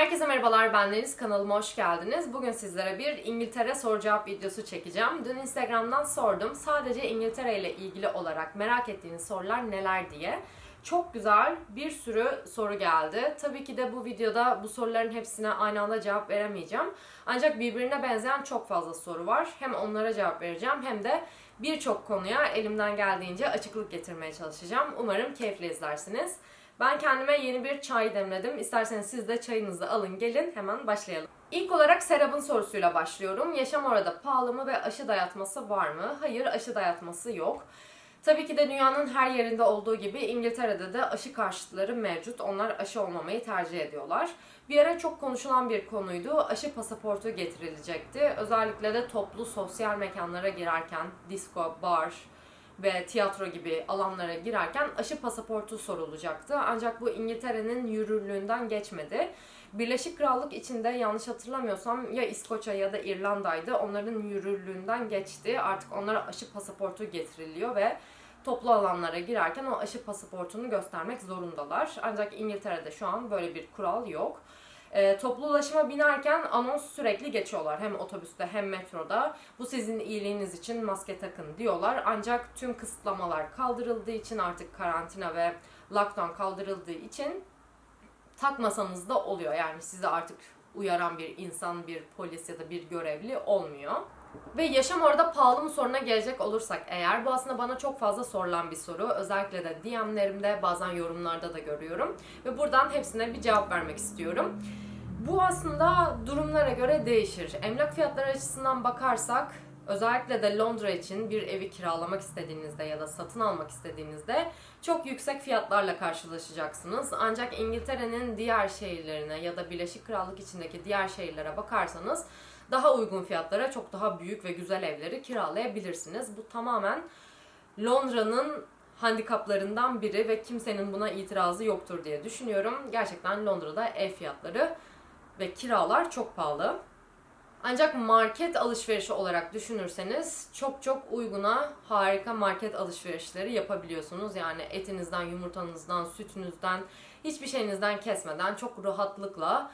Herkese merhabalar ben Deniz kanalıma hoş geldiniz. Bugün sizlere bir İngiltere soru cevap videosu çekeceğim. Dün Instagram'dan sordum sadece İngiltere ile ilgili olarak merak ettiğiniz sorular neler diye. Çok güzel bir sürü soru geldi. Tabii ki de bu videoda bu soruların hepsine aynı anda cevap veremeyeceğim. Ancak birbirine benzeyen çok fazla soru var. Hem onlara cevap vereceğim hem de birçok konuya elimden geldiğince açıklık getirmeye çalışacağım. Umarım keyifle izlersiniz. Ben kendime yeni bir çay demledim. İsterseniz siz de çayınızı alın gelin hemen başlayalım. İlk olarak Serap'ın sorusuyla başlıyorum. Yaşam orada pahalı mı ve aşı dayatması var mı? Hayır aşı dayatması yok. Tabii ki de dünyanın her yerinde olduğu gibi İngiltere'de de aşı karşıtları mevcut. Onlar aşı olmamayı tercih ediyorlar. Bir ara çok konuşulan bir konuydu. Aşı pasaportu getirilecekti. Özellikle de toplu sosyal mekanlara girerken, disco, bar, ve tiyatro gibi alanlara girerken aşı pasaportu sorulacaktı. Ancak bu İngiltere'nin yürürlüğünden geçmedi. Birleşik Krallık içinde yanlış hatırlamıyorsam ya İskoçya ya da İrlanda'ydı. Onların yürürlüğünden geçti. Artık onlara aşı pasaportu getiriliyor ve toplu alanlara girerken o aşı pasaportunu göstermek zorundalar. Ancak İngiltere'de şu an böyle bir kural yok. E, toplu ulaşıma binerken anons sürekli geçiyorlar. Hem otobüste hem metroda. Bu sizin iyiliğiniz için maske takın diyorlar. Ancak tüm kısıtlamalar kaldırıldığı için artık karantina ve lockdown kaldırıldığı için takmasanız da oluyor. Yani sizi artık uyaran bir insan, bir polis ya da bir görevli olmuyor. Ve yaşam orada pahalı mı soruna gelecek olursak eğer bu aslında bana çok fazla sorulan bir soru. Özellikle de DM'lerimde bazen yorumlarda da görüyorum. Ve buradan hepsine bir cevap vermek istiyorum. Bu aslında durumlara göre değişir. Emlak fiyatları açısından bakarsak özellikle de Londra için bir evi kiralamak istediğinizde ya da satın almak istediğinizde çok yüksek fiyatlarla karşılaşacaksınız. Ancak İngiltere'nin diğer şehirlerine ya da Birleşik Krallık içindeki diğer şehirlere bakarsanız daha uygun fiyatlara çok daha büyük ve güzel evleri kiralayabilirsiniz. Bu tamamen Londra'nın handikaplarından biri ve kimsenin buna itirazı yoktur diye düşünüyorum. Gerçekten Londra'da ev fiyatları ve kiralar çok pahalı. Ancak market alışverişi olarak düşünürseniz çok çok uyguna harika market alışverişleri yapabiliyorsunuz. Yani etinizden, yumurtanızdan, sütünüzden, hiçbir şeyinizden kesmeden çok rahatlıkla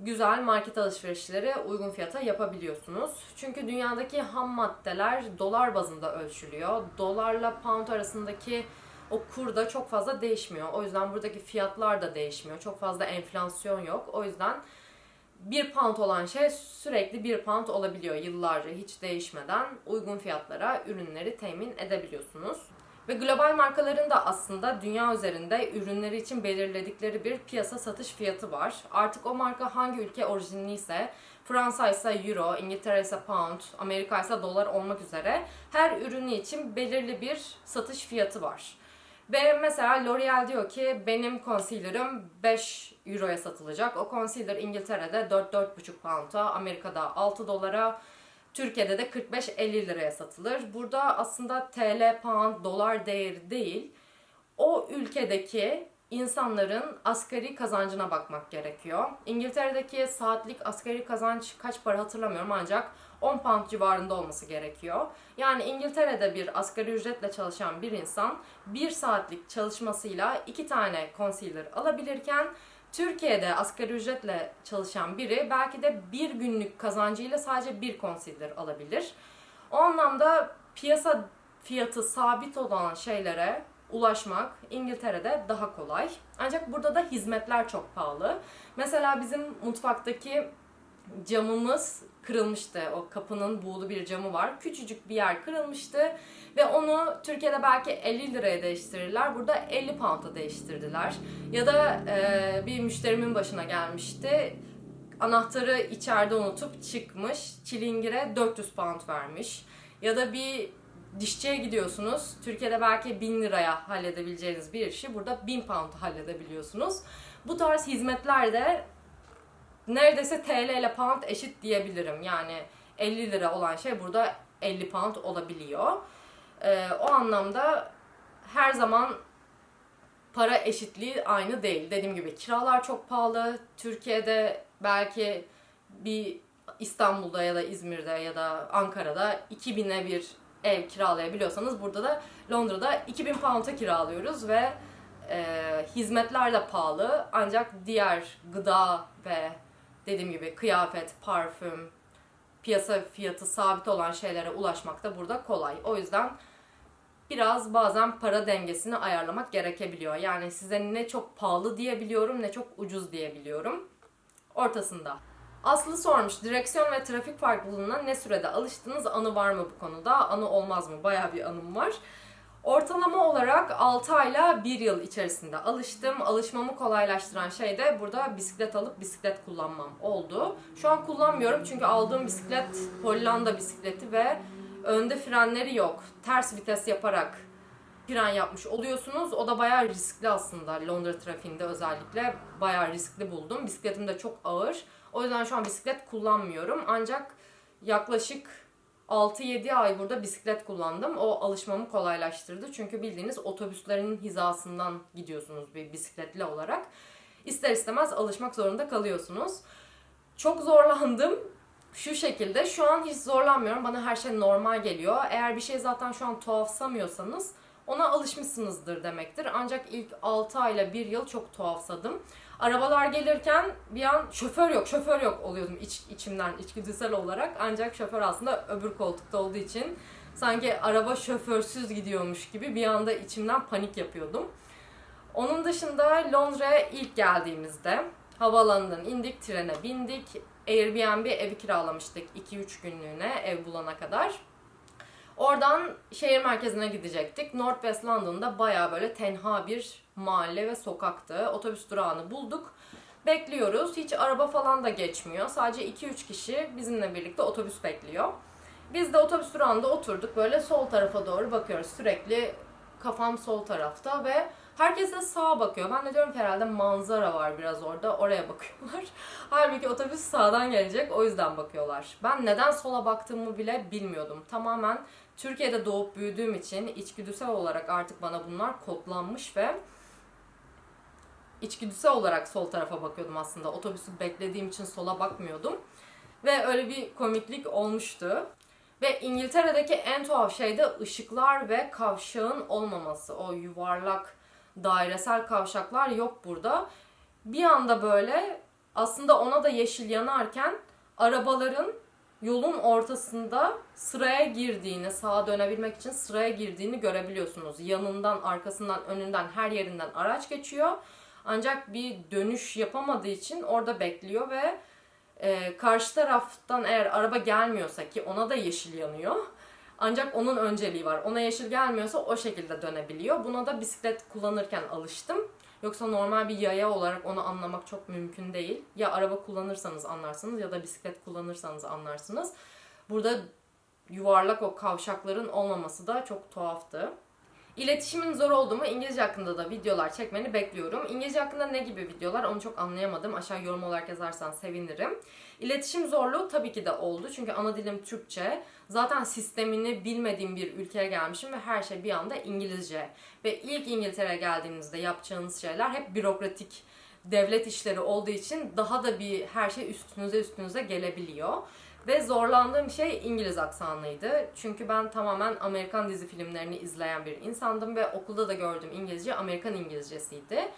güzel market alışverişleri uygun fiyata yapabiliyorsunuz. Çünkü dünyadaki ham maddeler dolar bazında ölçülüyor. Dolarla pound arasındaki o kur da çok fazla değişmiyor. O yüzden buradaki fiyatlar da değişmiyor. Çok fazla enflasyon yok. O yüzden bir pound olan şey sürekli bir pound olabiliyor yıllarca hiç değişmeden uygun fiyatlara ürünleri temin edebiliyorsunuz. Ve global markaların da aslında dünya üzerinde ürünleri için belirledikleri bir piyasa satış fiyatı var. Artık o marka hangi ülke orijinli ise Fransa ise euro, İngiltere ise pound, Amerika ise dolar olmak üzere her ürünü için belirli bir satış fiyatı var. Ve mesela L'Oreal diyor ki benim concealer'ım 5 euroya satılacak. O concealer İngiltere'de 4-4,5 pound'a, Amerika'da 6 dolara, Türkiye'de de 45-50 liraya satılır. Burada aslında TL, pound, dolar değeri değil. O ülkedeki insanların asgari kazancına bakmak gerekiyor. İngiltere'deki saatlik asgari kazanç kaç para hatırlamıyorum ancak 10 pound civarında olması gerekiyor. Yani İngiltere'de bir asgari ücretle çalışan bir insan bir saatlik çalışmasıyla iki tane concealer alabilirken Türkiye'de asgari ücretle çalışan biri belki de bir günlük kazancıyla sadece bir concealer alabilir. O anlamda piyasa fiyatı sabit olan şeylere ulaşmak İngiltere'de daha kolay. Ancak burada da hizmetler çok pahalı. Mesela bizim mutfaktaki camımız kırılmıştı. O kapının buğulu bir camı var. Küçücük bir yer kırılmıştı ve onu Türkiye'de belki 50 liraya değiştirirler. Burada 50 pound'a değiştirdiler. Ya da e, bir müşterimin başına gelmişti. Anahtarı içeride unutup çıkmış. Çilingire 400 pound vermiş. Ya da bir dişçiye gidiyorsunuz. Türkiye'de belki 1000 liraya halledebileceğiniz bir işi burada 1000 pound halledebiliyorsunuz. Bu tarz hizmetler de neredeyse TL ile pound eşit diyebilirim. Yani 50 lira olan şey burada 50 pound olabiliyor. Ee, o anlamda her zaman para eşitliği aynı değil. Dediğim gibi kiralar çok pahalı. Türkiye'de belki bir İstanbul'da ya da İzmir'de ya da Ankara'da 2000'e bir ev kiralayabiliyorsanız burada da Londra'da 2000 pound'a kiralıyoruz ve e, hizmetler de pahalı ancak diğer gıda ve dediğim gibi kıyafet, parfüm, piyasa fiyatı sabit olan şeylere ulaşmak da burada kolay. O yüzden biraz bazen para dengesini ayarlamak gerekebiliyor. Yani size ne çok pahalı diyebiliyorum ne çok ucuz diyebiliyorum. Ortasında. Aslı sormuş, direksiyon ve trafik farklılığına ne sürede alıştınız? Anı var mı bu konuda? Anı olmaz mı? Bayağı bir anım var. Ortalama olarak 6 ayla 1 yıl içerisinde alıştım. Alışmamı kolaylaştıran şey de burada bisiklet alıp bisiklet kullanmam oldu. Şu an kullanmıyorum çünkü aldığım bisiklet Hollanda bisikleti ve önde frenleri yok. Ters vites yaparak fren yapmış oluyorsunuz. O da bayağı riskli aslında Londra trafiğinde özellikle bayağı riskli buldum. Bisikletim de çok ağır. O yüzden şu an bisiklet kullanmıyorum. Ancak yaklaşık 6-7 ay burada bisiklet kullandım. O alışmamı kolaylaştırdı. Çünkü bildiğiniz otobüslerin hizasından gidiyorsunuz bir bisikletli olarak. İster istemez alışmak zorunda kalıyorsunuz. Çok zorlandım. Şu şekilde şu an hiç zorlanmıyorum. Bana her şey normal geliyor. Eğer bir şey zaten şu an tuhafsamıyorsanız ona alışmışsınızdır demektir. Ancak ilk 6 ayla 1 yıl çok tuhafsadım. Arabalar gelirken bir an şoför yok, şoför yok oluyordum iç, içimden, içgüdüsel olarak. Ancak şoför aslında öbür koltukta olduğu için sanki araba şoförsüz gidiyormuş gibi bir anda içimden panik yapıyordum. Onun dışında Londra'ya ilk geldiğimizde havaalanından indik, trene bindik. Airbnb evi kiralamıştık 2-3 günlüğüne ev bulana kadar. Oradan şehir merkezine gidecektik. North West London'da baya böyle tenha bir mahalle ve sokaktı. Otobüs durağını bulduk. Bekliyoruz. Hiç araba falan da geçmiyor. Sadece 2-3 kişi bizimle birlikte otobüs bekliyor. Biz de otobüs durağında oturduk. Böyle sol tarafa doğru bakıyoruz. Sürekli kafam sol tarafta ve herkes de sağa bakıyor. Ben de diyorum ki herhalde manzara var biraz orada. Oraya bakıyorlar. Halbuki otobüs sağdan gelecek. O yüzden bakıyorlar. Ben neden sola baktığımı bile bilmiyordum. Tamamen Türkiye'de doğup büyüdüğüm için içgüdüsel olarak artık bana bunlar kodlanmış ve içgüdüsel olarak sol tarafa bakıyordum aslında. Otobüsü beklediğim için sola bakmıyordum. Ve öyle bir komiklik olmuştu. Ve İngiltere'deki en tuhaf şey de ışıklar ve kavşağın olmaması. O yuvarlak dairesel kavşaklar yok burada. Bir anda böyle aslında ona da yeşil yanarken arabaların yolun ortasında sıraya girdiğini, sağa dönebilmek için sıraya girdiğini görebiliyorsunuz. Yanından, arkasından, önünden, her yerinden araç geçiyor. Ancak bir dönüş yapamadığı için orada bekliyor ve e, karşı taraftan eğer araba gelmiyorsa ki ona da yeşil yanıyor. Ancak onun önceliği var. Ona yeşil gelmiyorsa o şekilde dönebiliyor. Buna da bisiklet kullanırken alıştım. Yoksa normal bir yaya olarak onu anlamak çok mümkün değil. Ya araba kullanırsanız anlarsınız ya da bisiklet kullanırsanız anlarsınız. Burada yuvarlak o kavşakların olmaması da çok tuhaftı. İletişimin zor olduğumu İngilizce hakkında da videolar çekmeni bekliyorum. İngilizce hakkında ne gibi videolar onu çok anlayamadım. Aşağı yorum olarak yazarsan sevinirim. İletişim zorluğu tabii ki de oldu. Çünkü ana dilim Türkçe. Zaten sistemini bilmediğim bir ülkeye gelmişim ve her şey bir anda İngilizce. Ve ilk İngiltere'ye geldiğinizde yapacağınız şeyler hep bürokratik devlet işleri olduğu için daha da bir her şey üstünüze üstünüze gelebiliyor. Ve zorlandığım şey İngiliz aksanlıydı. Çünkü ben tamamen Amerikan dizi filmlerini izleyen bir insandım ve okulda da gördüğüm İngilizce Amerikan İngilizcesiydi.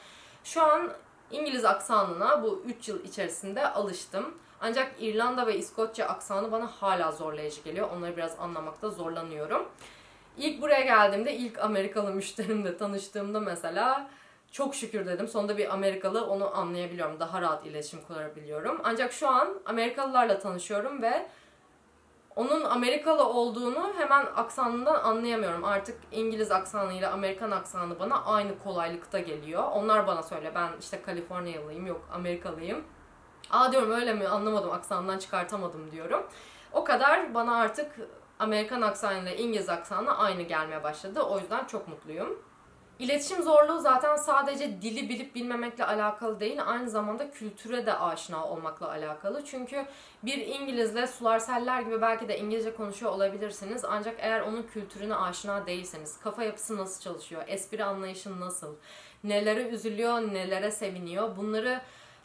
Şu an İngiliz aksanına bu 3 yıl içerisinde alıştım. Ancak İrlanda ve İskoçya aksanı bana hala zorlayıcı geliyor. Onları biraz anlamakta zorlanıyorum. İlk buraya geldiğimde ilk Amerikalı müşterimle tanıştığımda mesela çok şükür dedim. Sonunda bir Amerikalı onu anlayabiliyorum. Daha rahat iletişim kurabiliyorum. Ancak şu an Amerikalılarla tanışıyorum ve onun Amerikalı olduğunu hemen aksanından anlayamıyorum. Artık İngiliz aksanıyla Amerikan aksanı bana aynı kolaylıkta geliyor. Onlar bana söyle ben işte Kaliforniyalıyım yok Amerikalıyım. Aa diyorum öyle mi anlamadım aksanından çıkartamadım diyorum. O kadar bana artık Amerikan aksanıyla İngiliz aksanı aynı gelmeye başladı. O yüzden çok mutluyum. İletişim zorluğu zaten sadece dili bilip bilmemekle alakalı değil, aynı zamanda kültüre de aşina olmakla alakalı. Çünkü bir İngilizle sular seller gibi belki de İngilizce konuşuyor olabilirsiniz. Ancak eğer onun kültürüne aşina değilseniz, kafa yapısı nasıl çalışıyor, espri anlayışı nasıl, nelere üzülüyor, nelere seviniyor, bunları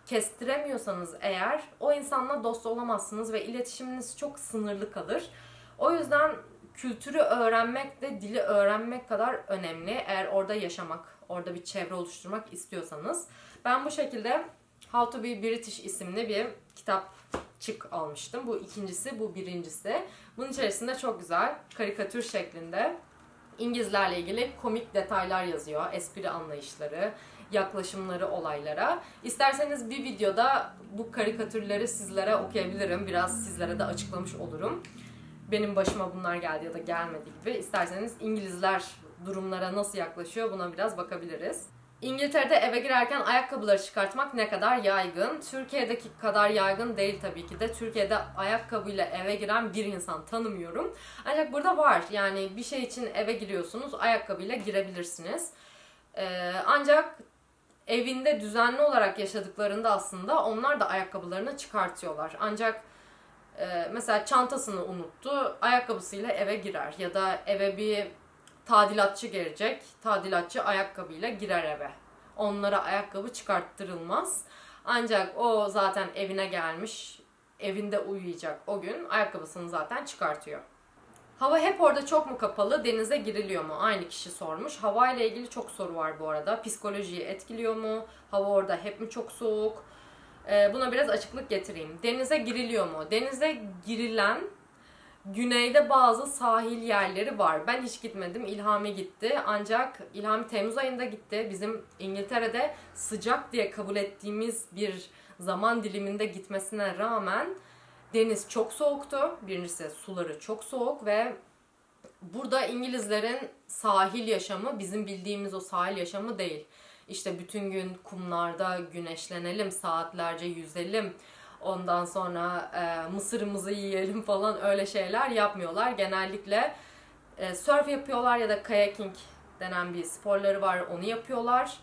kestiremiyorsanız eğer o insanla dost olamazsınız ve iletişiminiz çok sınırlı kalır. O yüzden kültürü öğrenmek de dili öğrenmek kadar önemli. Eğer orada yaşamak, orada bir çevre oluşturmak istiyorsanız. Ben bu şekilde How to be British isimli bir kitapçık almıştım. Bu ikincisi, bu birincisi. Bunun içerisinde çok güzel karikatür şeklinde İngilizlerle ilgili komik detaylar yazıyor. Espri anlayışları, yaklaşımları olaylara. İsterseniz bir videoda bu karikatürleri sizlere okuyabilirim. Biraz sizlere de açıklamış olurum. Benim başıma bunlar geldi ya da gelmedi gibi. İsterseniz İngilizler durumlara nasıl yaklaşıyor buna biraz bakabiliriz. İngiltere'de eve girerken ayakkabıları çıkartmak ne kadar yaygın? Türkiye'deki kadar yaygın değil tabii ki de. Türkiye'de ayakkabıyla eve giren bir insan tanımıyorum. Ancak burada var. Yani bir şey için eve giriyorsunuz, ayakkabıyla girebilirsiniz. Ee, ancak evinde düzenli olarak yaşadıklarında aslında onlar da ayakkabılarını çıkartıyorlar. Ancak e, mesela çantasını unuttu, ayakkabısıyla eve girer ya da eve bir tadilatçı gelecek, tadilatçı ayakkabıyla girer eve. Onlara ayakkabı çıkarttırılmaz. Ancak o zaten evine gelmiş, evinde uyuyacak o gün ayakkabısını zaten çıkartıyor. Hava hep orada çok mu kapalı, denize giriliyor mu? Aynı kişi sormuş. Hava ile ilgili çok soru var bu arada. Psikolojiyi etkiliyor mu? Hava orada hep mi çok soğuk? Ee, buna biraz açıklık getireyim. Denize giriliyor mu? Denize girilen güneyde bazı sahil yerleri var. Ben hiç gitmedim. İlhami gitti. Ancak İlhami Temmuz ayında gitti. Bizim İngiltere'de sıcak diye kabul ettiğimiz bir zaman diliminde gitmesine rağmen deniz çok soğuktu. Birincisi suları çok soğuk ve burada İngilizlerin sahil yaşamı bizim bildiğimiz o sahil yaşamı değil. İşte bütün gün kumlarda güneşlenelim, saatlerce yüzelim. Ondan sonra e, mısırımızı yiyelim falan öyle şeyler yapmıyorlar. Genellikle e, surf yapıyorlar ya da kayaking denen bir sporları var onu yapıyorlar.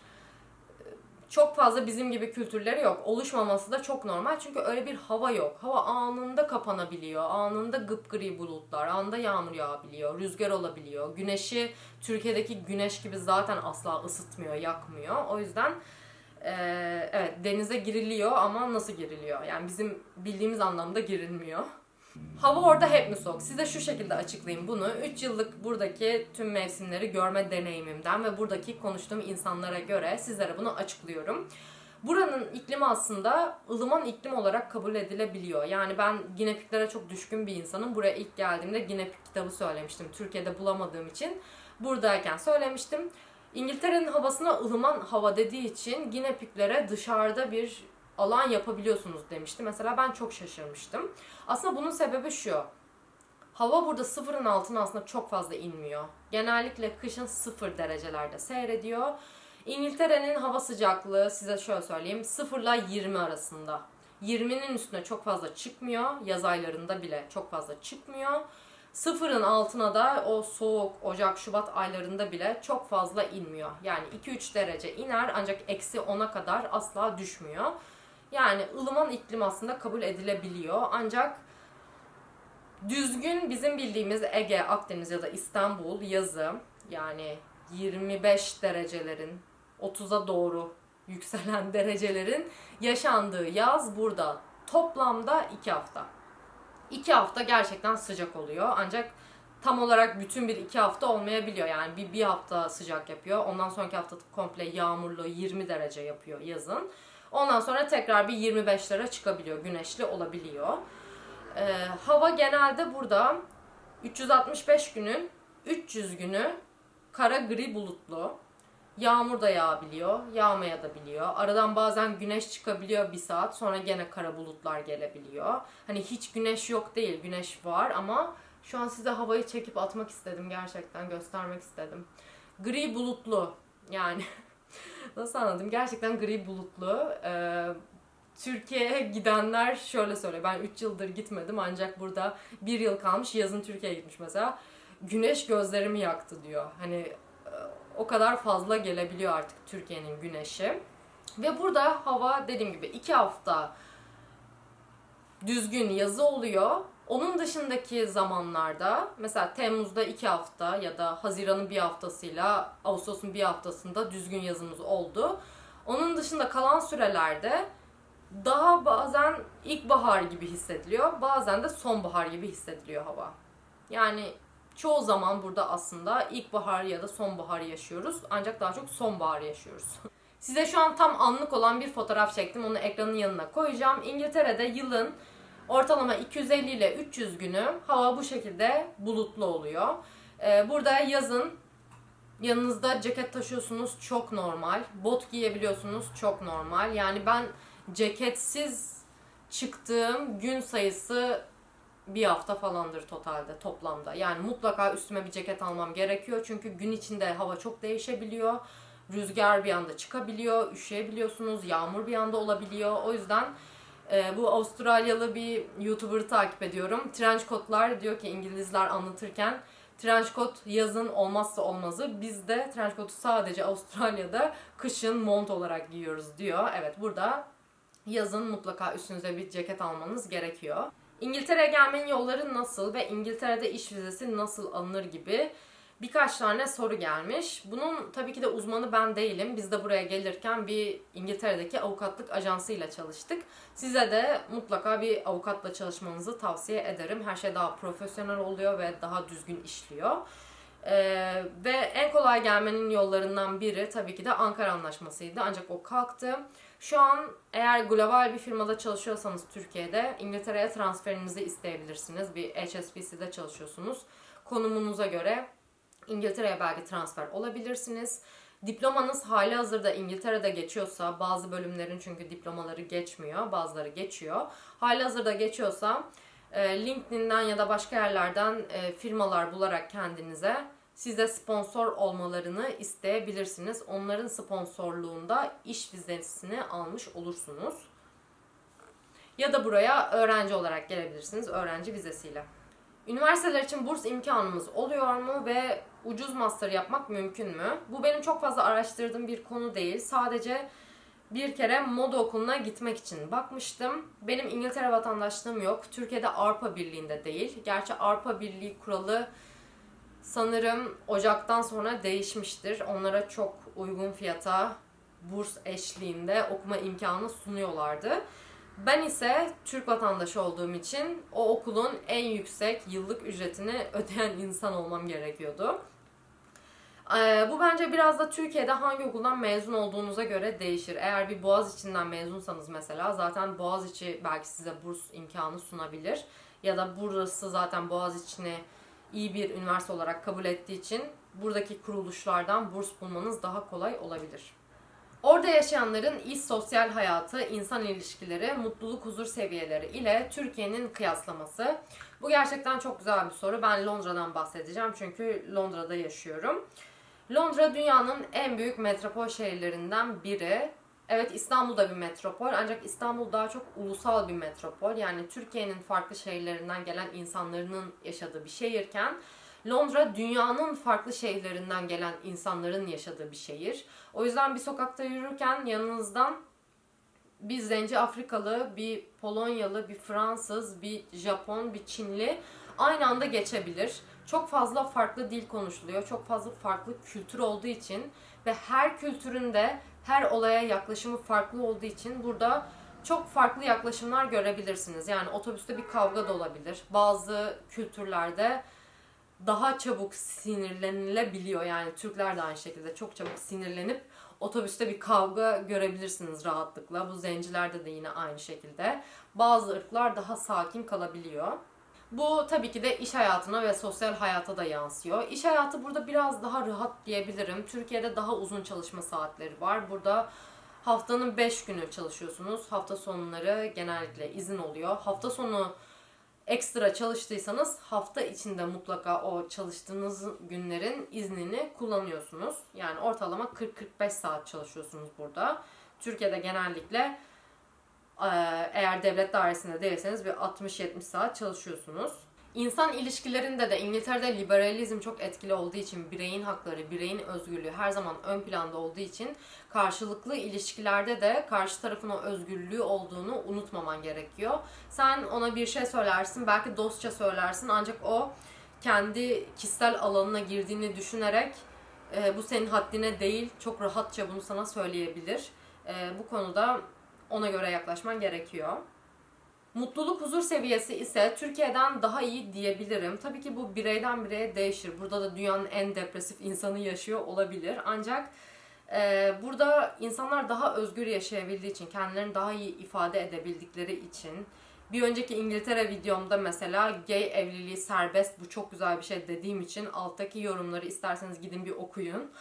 Çok fazla bizim gibi kültürleri yok. Oluşmaması da çok normal çünkü öyle bir hava yok. Hava anında kapanabiliyor. Anında gıpgri bulutlar, anında yağmur yağabiliyor, rüzgar olabiliyor. Güneşi Türkiye'deki güneş gibi zaten asla ısıtmıyor, yakmıyor. O yüzden ee, evet denize giriliyor ama nasıl giriliyor? Yani bizim bildiğimiz anlamda girilmiyor. Hava orada hep mi soğuk? Size şu şekilde açıklayayım bunu. 3 yıllık buradaki tüm mevsimleri görme deneyimimden ve buradaki konuştuğum insanlara göre sizlere bunu açıklıyorum. Buranın iklimi aslında ılıman iklim olarak kabul edilebiliyor. Yani ben ginepiklere çok düşkün bir insanım. Buraya ilk geldiğimde ginepik kitabı söylemiştim. Türkiye'de bulamadığım için buradayken söylemiştim. İngiltere'nin havasına ılıman hava dediği için ginepiklere dışarıda bir alan yapabiliyorsunuz demişti. Mesela ben çok şaşırmıştım. Aslında bunun sebebi şu. Hava burada sıfırın altına aslında çok fazla inmiyor. Genellikle kışın sıfır derecelerde seyrediyor. İngiltere'nin hava sıcaklığı size şöyle söyleyeyim 0 ile 20 arasında. 20'nin üstüne çok fazla çıkmıyor. Yaz aylarında bile çok fazla çıkmıyor. Sıfırın altına da o soğuk Ocak, Şubat aylarında bile çok fazla inmiyor. Yani 2-3 derece iner ancak eksi 10'a kadar asla düşmüyor. Yani ılıman iklim aslında kabul edilebiliyor. Ancak düzgün bizim bildiğimiz Ege, Akdeniz ya da İstanbul yazı yani 25 derecelerin 30'a doğru yükselen derecelerin yaşandığı yaz burada toplamda 2 hafta. 2 hafta gerçekten sıcak oluyor ancak tam olarak bütün bir iki hafta olmayabiliyor. Yani bir, bir hafta sıcak yapıyor. Ondan sonraki hafta komple yağmurlu 20 derece yapıyor yazın. Ondan sonra tekrar bir 25'lere çıkabiliyor. Güneşli olabiliyor. Ee, hava genelde burada 365 günün 300 günü kara gri bulutlu. Yağmur da yağabiliyor, yağmaya da biliyor. Aradan bazen güneş çıkabiliyor bir saat, sonra gene kara bulutlar gelebiliyor. Hani hiç güneş yok değil, güneş var ama şu an size havayı çekip atmak istedim gerçekten, göstermek istedim. Gri bulutlu yani nasıl anladım? Gerçekten gri bulutlu. Ee, Türkiye'ye gidenler şöyle söylüyor. Ben 3 yıldır gitmedim ancak burada 1 yıl kalmış. Yazın Türkiye'ye gitmiş mesela. Güneş gözlerimi yaktı diyor. Hani e, o kadar fazla gelebiliyor artık Türkiye'nin güneşi. Ve burada hava dediğim gibi 2 hafta düzgün yazı oluyor. Onun dışındaki zamanlarda mesela Temmuz'da 2 hafta ya da Haziran'ın bir haftasıyla Ağustos'un bir haftasında düzgün yazımız oldu. Onun dışında kalan sürelerde daha bazen ilkbahar gibi hissediliyor, bazen de sonbahar gibi hissediliyor hava. Yani çoğu zaman burada aslında ilkbahar ya da sonbahar yaşıyoruz ancak daha çok sonbahar yaşıyoruz. Size şu an tam anlık olan bir fotoğraf çektim. Onu ekranın yanına koyacağım. İngiltere'de yılın ortalama 250 ile 300 günü hava bu şekilde bulutlu oluyor. Ee, burada yazın yanınızda ceket taşıyorsunuz çok normal. Bot giyebiliyorsunuz çok normal. Yani ben ceketsiz çıktığım gün sayısı bir hafta falandır totalde toplamda. Yani mutlaka üstüme bir ceket almam gerekiyor. Çünkü gün içinde hava çok değişebiliyor. Rüzgar bir anda çıkabiliyor, üşüyebiliyorsunuz, yağmur bir anda olabiliyor. O yüzden e, bu Avustralyalı bir YouTuber'ı takip ediyorum. Trench coat'lar diyor ki İngilizler anlatırken trench coat yazın olmazsa olmazı. Biz de trench coat'u sadece Avustralya'da kışın mont olarak giyiyoruz diyor. Evet burada yazın mutlaka üstünüze bir ceket almanız gerekiyor. İngiltere'ye gelmenin yolları nasıl ve İngiltere'de iş vizesi nasıl alınır gibi birkaç tane soru gelmiş. Bunun tabii ki de uzmanı ben değilim. Biz de buraya gelirken bir İngiltere'deki avukatlık ajansıyla çalıştık. Size de mutlaka bir avukatla çalışmanızı tavsiye ederim. Her şey daha profesyonel oluyor ve daha düzgün işliyor. Ee, ve en kolay gelmenin yollarından biri tabii ki de Ankara Anlaşması'ydı. Ancak o kalktı. Şu an eğer global bir firmada çalışıyorsanız Türkiye'de İngiltere'ye transferinizi isteyebilirsiniz. Bir HSBC'de çalışıyorsunuz. Konumunuza göre İngiltere'ye belki transfer olabilirsiniz. Diplomanız hali hazırda İngiltere'de geçiyorsa, bazı bölümlerin çünkü diplomaları geçmiyor, bazıları geçiyor. Hali hazırda geçiyorsa e, LinkedIn'den ya da başka yerlerden e, firmalar bularak kendinize size sponsor olmalarını isteyebilirsiniz. Onların sponsorluğunda iş vizesini almış olursunuz. Ya da buraya öğrenci olarak gelebilirsiniz öğrenci vizesiyle. Üniversiteler için burs imkanımız oluyor mu ve ucuz master yapmak mümkün mü? Bu benim çok fazla araştırdığım bir konu değil. Sadece bir kere moda okuluna gitmek için bakmıştım. Benim İngiltere vatandaşlığım yok. Türkiye'de Avrupa Birliği'nde değil. Gerçi Avrupa Birliği kuralı sanırım Ocak'tan sonra değişmiştir. Onlara çok uygun fiyata burs eşliğinde okuma imkanı sunuyorlardı. Ben ise Türk vatandaşı olduğum için o okulun en yüksek yıllık ücretini ödeyen insan olmam gerekiyordu. Ee, bu bence biraz da Türkiye'de hangi okuldan mezun olduğunuza göre değişir. Eğer bir Boğaziçi'nden mezunsanız mesela zaten Boğaziçi belki size burs imkanı sunabilir. Ya da burası zaten Boğaziçi'ni iyi bir üniversite olarak kabul ettiği için buradaki kuruluşlardan burs bulmanız daha kolay olabilir. Orada yaşayanların iş sosyal hayatı, insan ilişkileri, mutluluk huzur seviyeleri ile Türkiye'nin kıyaslaması. Bu gerçekten çok güzel bir soru. Ben Londra'dan bahsedeceğim çünkü Londra'da yaşıyorum. Londra dünyanın en büyük metropol şehirlerinden biri. Evet İstanbul da bir metropol ancak İstanbul daha çok ulusal bir metropol. Yani Türkiye'nin farklı şehirlerinden gelen insanların yaşadığı bir şehirken Londra dünyanın farklı şehirlerinden gelen insanların yaşadığı bir şehir. O yüzden bir sokakta yürürken yanınızdan bir zenci Afrikalı, bir Polonyalı, bir Fransız, bir Japon, bir Çinli aynı anda geçebilir. Çok fazla farklı dil konuşuluyor. Çok fazla farklı kültür olduğu için ve her kültürün de her olaya yaklaşımı farklı olduğu için burada çok farklı yaklaşımlar görebilirsiniz. Yani otobüste bir kavga da olabilir. Bazı kültürlerde daha çabuk sinirlenilebiliyor. Yani Türkler de aynı şekilde çok çabuk sinirlenip otobüste bir kavga görebilirsiniz rahatlıkla. Bu zencilerde de yine aynı şekilde. Bazı ırklar daha sakin kalabiliyor. Bu tabii ki de iş hayatına ve sosyal hayata da yansıyor. İş hayatı burada biraz daha rahat diyebilirim. Türkiye'de daha uzun çalışma saatleri var. Burada haftanın 5 günü çalışıyorsunuz. Hafta sonları genellikle izin oluyor. Hafta sonu ekstra çalıştıysanız hafta içinde mutlaka o çalıştığınız günlerin iznini kullanıyorsunuz. Yani ortalama 40-45 saat çalışıyorsunuz burada. Türkiye'de genellikle eğer devlet dairesinde değilseniz bir 60-70 saat çalışıyorsunuz. İnsan ilişkilerinde de İngiltere'de liberalizm çok etkili olduğu için bireyin hakları, bireyin özgürlüğü her zaman ön planda olduğu için karşılıklı ilişkilerde de karşı tarafın o özgürlüğü olduğunu unutmaman gerekiyor. Sen ona bir şey söylersin, belki dostça söylersin ancak o kendi kişisel alanına girdiğini düşünerek e, bu senin haddine değil, çok rahatça bunu sana söyleyebilir. E, bu konuda ona göre yaklaşman gerekiyor. Mutluluk huzur seviyesi ise Türkiye'den daha iyi diyebilirim. Tabii ki bu bireyden bireye değişir. Burada da dünyanın en depresif insanı yaşıyor olabilir. Ancak Ee, burada insanlar daha özgür yaşayabildiği için, kendilerini daha iyi ifade edebildikleri için bir önceki İngiltere videomda mesela gay evliliği serbest bu çok güzel bir şey dediğim için alttaki yorumları isterseniz gidin bir okuyun.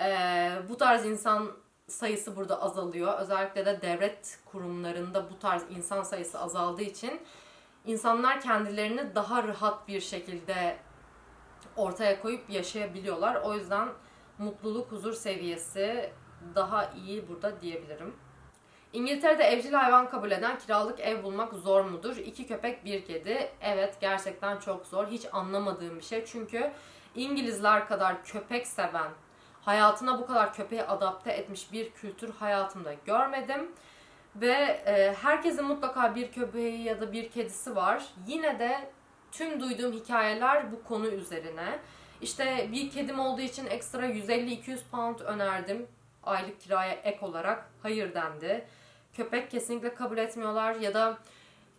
Ee, bu tarz insan sayısı burada azalıyor. Özellikle de devlet kurumlarında bu tarz insan sayısı azaldığı için insanlar kendilerini daha rahat bir şekilde ortaya koyup yaşayabiliyorlar. O yüzden mutluluk, huzur seviyesi daha iyi burada diyebilirim. İngiltere'de evcil hayvan kabul eden kiralık ev bulmak zor mudur? İki köpek bir kedi. Evet gerçekten çok zor. Hiç anlamadığım bir şey. Çünkü İngilizler kadar köpek seven, hayatına bu kadar köpeği adapte etmiş bir kültür hayatımda görmedim. Ve e, herkesin mutlaka bir köpeği ya da bir kedisi var. Yine de tüm duyduğum hikayeler bu konu üzerine. İşte bir kedim olduğu için ekstra 150-200 pound önerdim aylık kiraya ek olarak. Hayır dendi. Köpek kesinlikle kabul etmiyorlar ya da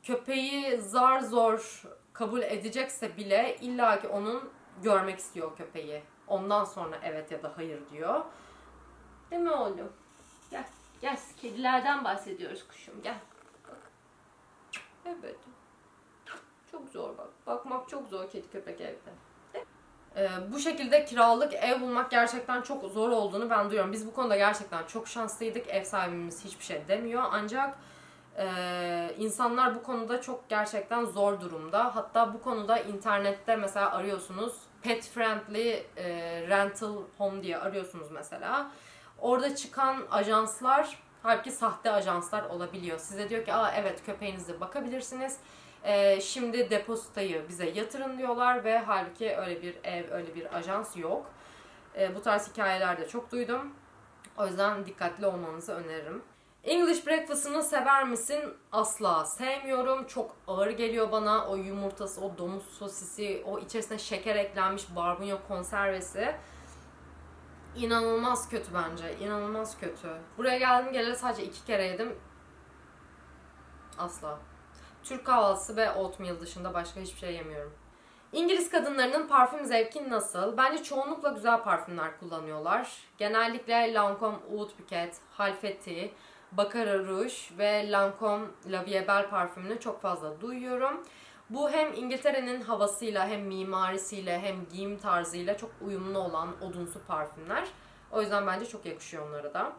köpeği zar zor kabul edecekse bile illaki onun görmek istiyor köpeği. Ondan sonra evet ya da hayır diyor. Değil mi oğlum? Gel. Gel. Kedilerden bahsediyoruz kuşum. Gel. Bak. Evet. Çok zor bak. Bakmak çok zor kedi köpek evde. Ee, bu şekilde kiralık ev bulmak gerçekten çok zor olduğunu ben duyuyorum. Biz bu konuda gerçekten çok şanslıydık. Ev sahibimiz hiçbir şey demiyor. Ancak e, insanlar bu konuda çok gerçekten zor durumda. Hatta bu konuda internette mesela arıyorsunuz pet friendly e, rental home diye arıyorsunuz mesela. Orada çıkan ajanslar halbuki sahte ajanslar olabiliyor. Size diyor ki Aa, evet köpeğinize bakabilirsiniz. Ee, şimdi depozitayı bize yatırın diyorlar ve halbuki öyle bir ev, öyle bir ajans yok. Ee, bu tarz hikayeler de çok duydum. O yüzden dikkatli olmanızı öneririm. English breakfast'ını sever misin? Asla sevmiyorum. Çok ağır geliyor bana. O yumurtası, o domuz sosisi, o içerisine şeker eklenmiş barbunya konservesi. İnanılmaz kötü bence. İnanılmaz kötü. Buraya geldim geleli sadece iki kere yedim. Asla. Türk kahvaltısı ve oatmeal dışında başka hiçbir şey yemiyorum. İngiliz kadınlarının parfüm zevki nasıl? Bence çoğunlukla güzel parfümler kullanıyorlar. Genellikle Lancome Oud Bouquet, Halfeti, Baccarat Rouge ve Lancome La Vie parfümünü çok fazla duyuyorum. Bu hem İngiltere'nin havasıyla hem mimarisiyle hem giyim tarzıyla çok uyumlu olan odunsu parfümler. O yüzden bence çok yakışıyor onlara da.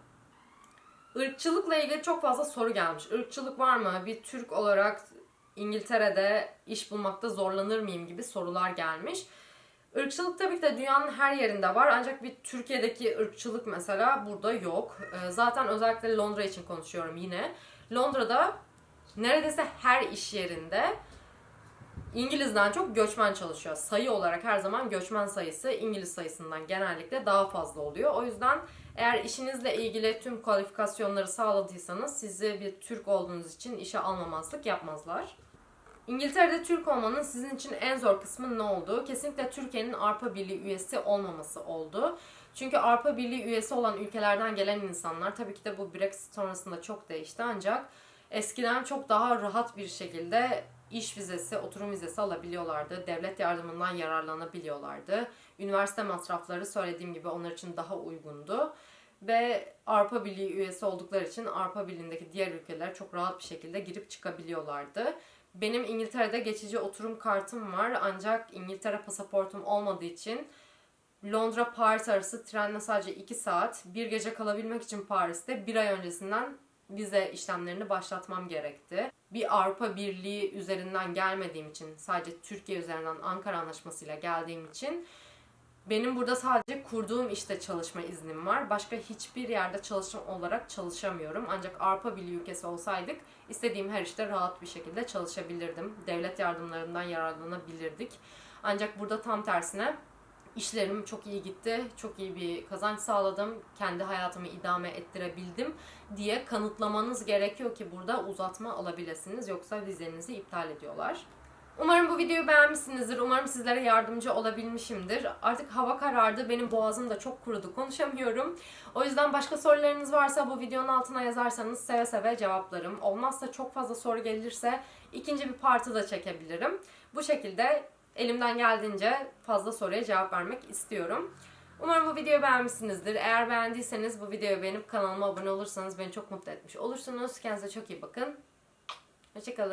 Irkçılıkla ilgili çok fazla soru gelmiş. Irkçılık var mı? Bir Türk olarak İngiltere'de iş bulmakta zorlanır mıyım gibi sorular gelmiş. Irkçılık tabii ki de dünyanın her yerinde var ancak bir Türkiye'deki ırkçılık mesela burada yok. Ee, Zaten özellikle Londra için konuşuyorum yine. Londra'da neredeyse her iş yerinde İngiliz'den çok göçmen çalışıyor. Sayı olarak her zaman göçmen sayısı İngiliz sayısından genellikle daha fazla oluyor. O yüzden eğer işinizle ilgili tüm kualifikasyonları sağladıysanız sizi bir Türk olduğunuz için işe almamazlık yapmazlar. İngiltere'de Türk olmanın sizin için en zor kısmı ne oldu? Kesinlikle Türkiye'nin Avrupa Birliği üyesi olmaması oldu. Çünkü Avrupa Birliği üyesi olan ülkelerden gelen insanlar tabii ki de bu Brexit sonrasında çok değişti ancak eskiden çok daha rahat bir şekilde iş vizesi, oturum vizesi alabiliyorlardı. Devlet yardımından yararlanabiliyorlardı. Üniversite masrafları söylediğim gibi onlar için daha uygundu. Ve Avrupa Birliği üyesi oldukları için Avrupa Birliği'ndeki diğer ülkeler çok rahat bir şekilde girip çıkabiliyorlardı. Benim İngiltere'de geçici oturum kartım var ancak İngiltere pasaportum olmadığı için Londra Paris arası trenle sadece 2 saat bir gece kalabilmek için Paris'te bir ay öncesinden vize işlemlerini başlatmam gerekti. Bir Avrupa Birliği üzerinden gelmediğim için sadece Türkiye üzerinden Ankara Anlaşması'yla geldiğim için benim burada sadece kurduğum işte çalışma iznim var. Başka hiçbir yerde çalışan olarak çalışamıyorum. Ancak Avrupa Birliği ülkesi olsaydık istediğim her işte rahat bir şekilde çalışabilirdim. Devlet yardımlarından yararlanabilirdik. Ancak burada tam tersine işlerim çok iyi gitti. Çok iyi bir kazanç sağladım. Kendi hayatımı idame ettirebildim diye kanıtlamanız gerekiyor ki burada uzatma alabilirsiniz. Yoksa vizenizi iptal ediyorlar. Umarım bu videoyu beğenmişsinizdir. Umarım sizlere yardımcı olabilmişimdir. Artık hava karardı. Benim boğazım da çok kurudu. Konuşamıyorum. O yüzden başka sorularınız varsa bu videonun altına yazarsanız seve seve cevaplarım. Olmazsa çok fazla soru gelirse ikinci bir partı da çekebilirim. Bu şekilde elimden geldiğince fazla soruya cevap vermek istiyorum. Umarım bu videoyu beğenmişsinizdir. Eğer beğendiyseniz bu videoyu beğenip kanalıma abone olursanız beni çok mutlu etmiş olursunuz. Kendinize çok iyi bakın. Hoşçakalın.